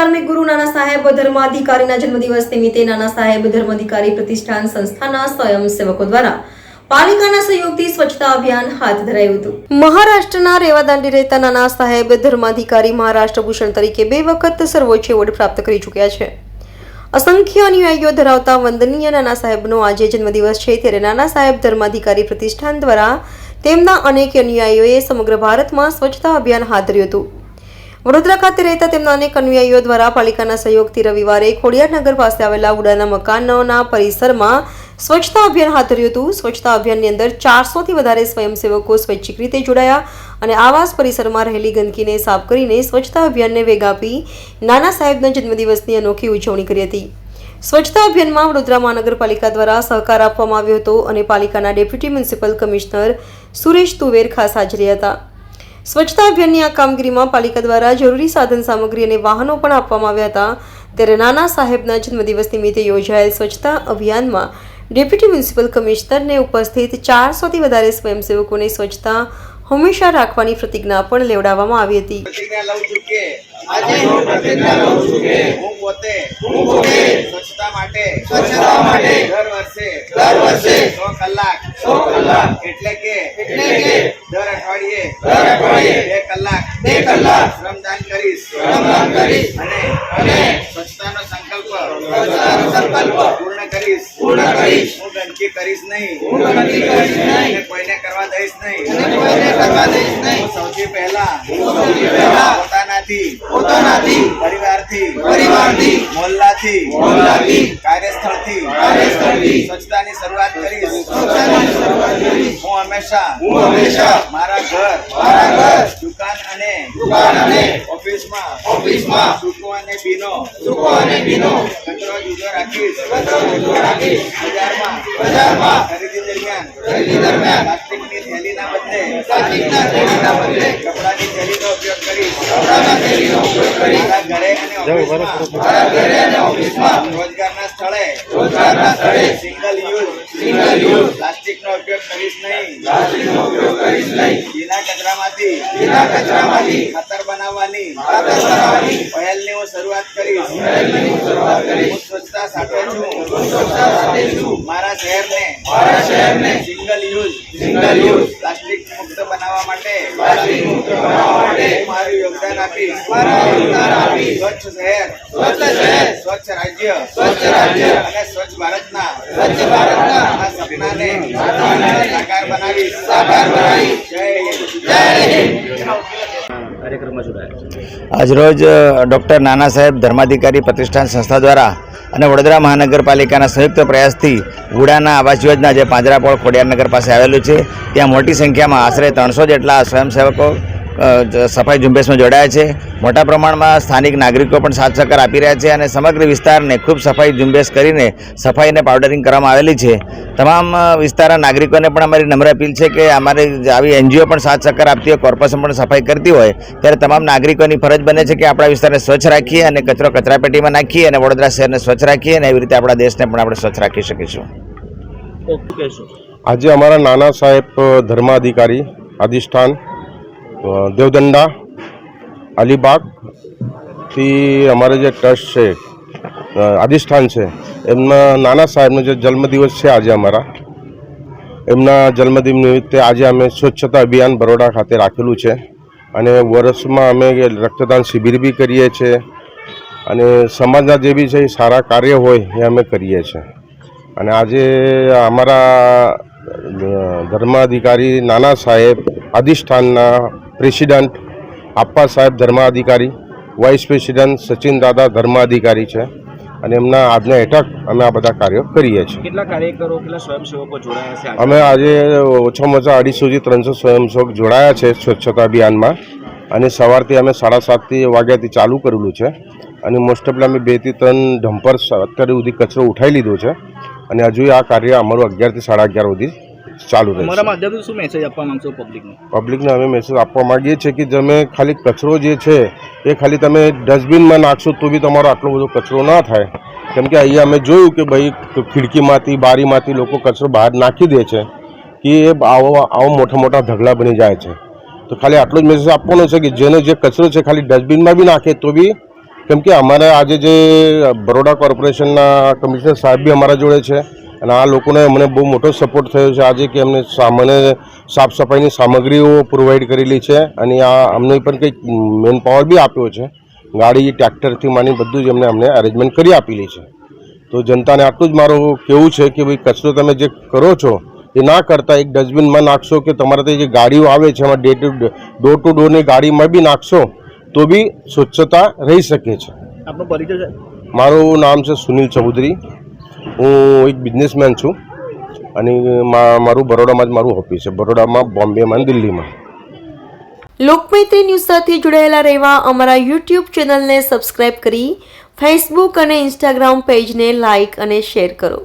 ધાર્મિક ગુરુ નાના સાહેબ ધર્માધિકારીના જન્મદિવસ નિમિત્તે નાના સાહેબ ધર્માધિકારી પ્રતિષ્ઠાન સંસ્થાના સ્વયંસેવકો દ્વારા પાલિકાના સહયોગથી સ્વચ્છતા અભિયાન હાથ ધરાયું હતું. મહારાષ્ટ્રના રેવાદાંડી રહેતા નાના સાહેબ ધર્માધિકારી મહારાષ્ટ્ર ભૂષણ તરીકે બે વખત સર્વોચ્ચ એવોર્ડ પ્રાપ્ત કરી ચૂક્યા છે. અસંખ્ય અનુયાયીઓ ધરાવતા વંદનીય નાના સાહેબનો આજે જન્મદિવસ છે ત્યારે નાના સાહેબ ધર્માધિકારી પ્રતિષ્ઠાન દ્વારા તેમના અનેક અનુયાયીઓએ સમગ્ર ભારતમાં સ્વચ્છતા અભિયાન હાથ ધર્યું હતું. વડોદરા ખાતે રહેતા તેમના અનેક અનુયાયીઓ દ્વારા પાલિકાના સહયોગથી રવિવારે ખોડિયારનગર પાસે આવેલા ઉડાના મકાનોના પરિસરમાં સ્વચ્છતા અભિયાન હાથ ધર્યું હતું. સ્વચ્છતા અભિયાનની અંદર ચારસોથી વધારે સ્વયંસેવકો સ્વૈચ્છિક રીતે જોડાયા અને આવાસ પરિસરમાં રહેલી ગંદકીને સાફ કરીને સ્વચ્છતા અભિયાનને વેગ આપી નાના સાહેબના જન્મદિવસની અનોખી ઉજવણી કરી હતી. સ્વચ્છતા અભિયાનમાં વડોદરા મહાનગરપાલિકા દ્વારા સહકાર આપવામાં આવ્યો હતો અને પાલિકાના ડેપ્યુટી મ્યુનિસિપલ કમિશનર સુરેશ તુવેર ખાસ હાજરી હતા. સ્વચ્છતા અભિયાનની આ કામગીરીમાં પાલિકા દ્વારા જરૂરી સાધન સામગ્રી અને વાહનો પણ આપવામાં આવ્યા હતા. ત્યારે નાના સાહેબના જન્મદિવસ નિમિત્તે યોજાયેલ સ્વચ્છતા અભિયાનમાં ડેપ્યુટી મ્યુનિસિપલ કમિશનરને ઉપસ્થિત ચારસોથી વધારે સ્વયંસેવકોને સ્વચ્છતા હંમેશા રાખવાની પ્રતિજ્ઞા પણ લેવડાવવામાં આવી હતી. આજે હું પ્રતિજ્ઞા લઉં છું કે હું પોતે હું પોતે સ્વચ્છતા માટે સ્વચ્છતા માટે દર વર્ષે દર વર્ષે 100 કલાક 100 કલાક એટલે કે એટલે કે દર અઠવાડિયે દર અઠવાડિયે 2 કલાક 2 કલાક શ્રમદાન કરીશ. શ્રમદાન કરીશ અને અને સ્વચ્છતાનો સંકલ્પ સ્વચ્છતાનો સંકલ્પ પૂર્ણ કરીશ. પૂર્ણ કરીશ. હું ગંદકી કરીશ નહીં. હું ગંદકી કરીશ નહીં. કોઈને કરવા દઈશ નહીં. કોઈને કરવા દઈશ નહીં. સૌથી પહેલા હું સૌથી પહેલા પોતાનાથી પોતાનાથી પરિવારથી પરિવારથી મોહલ્લાથી મોહલ્લાથી કાર્યસ્થળથી કાર્યસ્થળથી સ્વચ્છતાની શરૂઆત કરીશ. સ્વચ્છતાની શરૂઆત કરીશ. હું હંમેશા હું હંમેશા મારા ઘર મારા ઘર દુકાન અને દુકાન અને ઓફિસમાં ઓફિસમાં સૂકો અને બીનો સૂકો અને બીનો કચરો જુદો રાખીશ. કચરો જુદો રાખીશ. બજારમાં બજારમાં ખરીદી દરમિયાન ખરીદી દરમિયાન પ્લાસ્ટિકની થેલીના બદલે પ્લાસ્ટિકના થેલીના બદલે કપડાની થેલીનો ઉપયોગ કરીશ. કપડાના થેલીનો ઉપયોગ કરી મારા ઘરે અને ઓફિસમાં. ઘરે અને ઓફિસમાં. રોજગારના સ્થળે. રોજગારના સ્થળે. સિંગલ યુઝ સિંગલ યુઝ પ્લાસ્ટિકનો ઉપયોગ કરીશ નહીં. પ્લાસ્ટિકનો ઉપયોગ કરીશ નહીં. ભીના કચરામાંથી. ભીના કચરામાંથી. ખાતર બનાવવાની. ખાતર બનાવવાની. પહેલની હું શરૂઆત કરીશ. પહેલની હું શરૂઆત કરીશ. હું સ્વચ્છતા સાથે છું. સ્વચ્છતા સાથે છું. મારા શહેરને. મારા શહેરને. સિંગલ યુઝ સિંગલ યુઝ માટે પ્લાસ્ટિક મુક્ત બનાવવા માટે હું મારું યોગદાન આપીશ મારા યોગદાન આપીશ સ્વચ્છ શહેર સ્વચ્છ શહેર સ્વચ્છ રાજ્ય સ્વચ્છ રાજ્ય અને સ્વચ્છ ભારતના સ્વચ્છ ભારતના આ સપનાને સાકાર બનાવીશ સાકાર બનાવીશ જય હિન્દ. જય હિન્દ. કાર્યક્રમમાં જોડાયા. છે આજરોજ ડૉક્ટર નાના સાહેબ ધર્માધિકારી પ્રતિષ્ઠાન સંસ્થા દ્વારા અને વડોદરા મહાનગરપાલિકાના સંયુક્ત પ્રયાસથી વુડાના આવાસ યોજના જે પાંજરાપોળ ખોડિયારનગર પાસે આવેલું છે, ત્યાં મોટી સંખ્યામાં આશરે ત્રણસો જેટલા સ્વયંસેવકો સફાઈ ઝુંબેશમાં જોડાયા છે. મોટા પ્રમાણમાં સ્થાનિક નાગરિકો પણ સાથ સહકાર આપી રહ્યા છે અને સમગ્ર વિસ્તારને ખૂબ સફાઈ ઝુંબેશ કરીને સફાઈ અને પાવડરિંગ કરવામાં આવેલી છે. તમામ વિસ્તારના નાગરિકોને પણ અમારી નમ્ર અપીલ છે કે અમારી જે આવી એનજીઓ પણ સાથ સહકાર આપતી હોય કોર્પોરેશન પણ સફાઈ કરતી હોય ત્યારે તમામ નાગરિકોની ફરજ બને છે કે આપણા વિસ્તારને સ્વચ્છ રાખીએ અને કચરો કચરાપેટીમાં નાખીએ અને વડોદરા શહેરને સ્વચ્છ રાખીએ અને એવી રીતે આપણા દેશને પણ આપણે સ્વચ્છ રાખી શકીશું. આજે અમારા નાના સાહેબ ધર્માધિકારી અધિષ્ઠાન દેવદંડા અલીબાગથી અમારે જે ટ્રસ્ટ છે અ, અધિષ્ઠાન છે એમના નાના સાહેબનો જે જન્મદિવસ છે આજે અમારા. એમના જન્મદિન નિમિત્તે આજે અમે સ્વચ્છતા અભિયાન બરોડા ખાતે રાખેલું છે અને વર્ષમાં અમે રક્તદાન શિબિર બી કરીએ છીએ અને સમાજના જે બી છે એ સારા કાર્ય હોય એ અમે કરીએ છીએ અને આજે અમારા ધર્માધિકારી નાના સાહેબ અધિષ્ઠાનના president આપ્પા Saheb Dharmadhikari vice president Sachin દાદા ધર્માધિકારી છે અને એમના આજના હેઠળ અમે આ બધા કાર્યો કરીએ છીએ. કેટલા કાર્યકરો કેટલા સ્વયંસેવકો જોડાયા છે અમે આજે ઓછામાં ઓછા અઢીસોથી ત્રણસો સ્વયંસેવક જોડાયા છે સ્વચ્છતા અભિયાનમાં અને સવારથી અમે સાડા સાતથી વાગ્યાથી ચાલુ કરેલું છે અને મોસ્ટ ઓફલી અમે બેથી ત્રણ ડમ્પર અત્યારે સુધી કચરો ઉઠાવી લીધો છે અને હજુ આ કાર્ય અમારું અગિયારથી સાડા અગિયાર સુધી ચાલુ રહેશે. રહેશે માધ્યમથી શું મેસેજ આપવા માંગશો પબ્લિકને પબ્લિકને અમે મેસેજ આપવા માંગીએ છીએ કે તમે ખાલી કચરો જે છે એ ખાલી તમે ડસ્ટબિનમાં નાખશો તો બી તમારો આટલો બધો કચરો ના થાય. કેમ કે અહીંયા અમે જોયું કે ભાઈ ખિડકીમાંથી બારીમાંથી લોકો કચરો બહાર નાખી દે છે કે એ આવો આવો મોટા મોટા ઢગલા બની જાય છે. તો ખાલી આટલો જ મેસેજ આપવાનો છે કે જેનો જે કચરો છે ખાલી ડસ્ટબિનમાં બી નાખે તો બી કેમ કે અમારા આજે જે બરોડા કોર્પોરેશનના કમિશનર સાહેબ બી અમારા જોડે છે અને આ લોકોને અમને બહુ મોટો સપોર્ટ થયો છે. આજે કે અમને સામાન્ય સાફ સફાઈની સામગ્રીઓ પ્રોવાઈડ કરેલી છે અને આ અમને પણ કંઈક મેન પાવર બી આપ્યો છે. ગાડી ટ્રેક્ટરથી માની બધું જ અમને અમને અરેન્જમેન્ટ કરી આપેલી છે. તો જનતાને આટલું જ મારું કેવું છે કે ભાઈ કચરો તમે જે કરો છો એ ના કરતા એક ડસ્ટબિનમાં નાખશો કે તમારા ત્યાં જે ગાડીઓ આવે છે એમાં ડે ટુ ડોર ટુ ડોરની ગાડીમાં બી નાખશો તો બી સ્વચ્છતા રહી શકે છે. આપનો પરિચય મારું નામ છે સુનિલ ચૌધરી. હું એક બિઝનેસમેન છું અને મારું બરોડામાં જ મારું ઓફિસ છે. બરોડામાં, બોમ્બેમાં દિલ્હીમાં. લોકમૈત્રી ન્યૂઝ સાથે જોડાયેલા રહેવા અમારા યુટ્યુબ ચેનલને સબસ્ક્રાઇબ કરી ફેસબુક અને ઇન્સ્ટાગ્રામ પેજને લાઇક અને શેર કરો.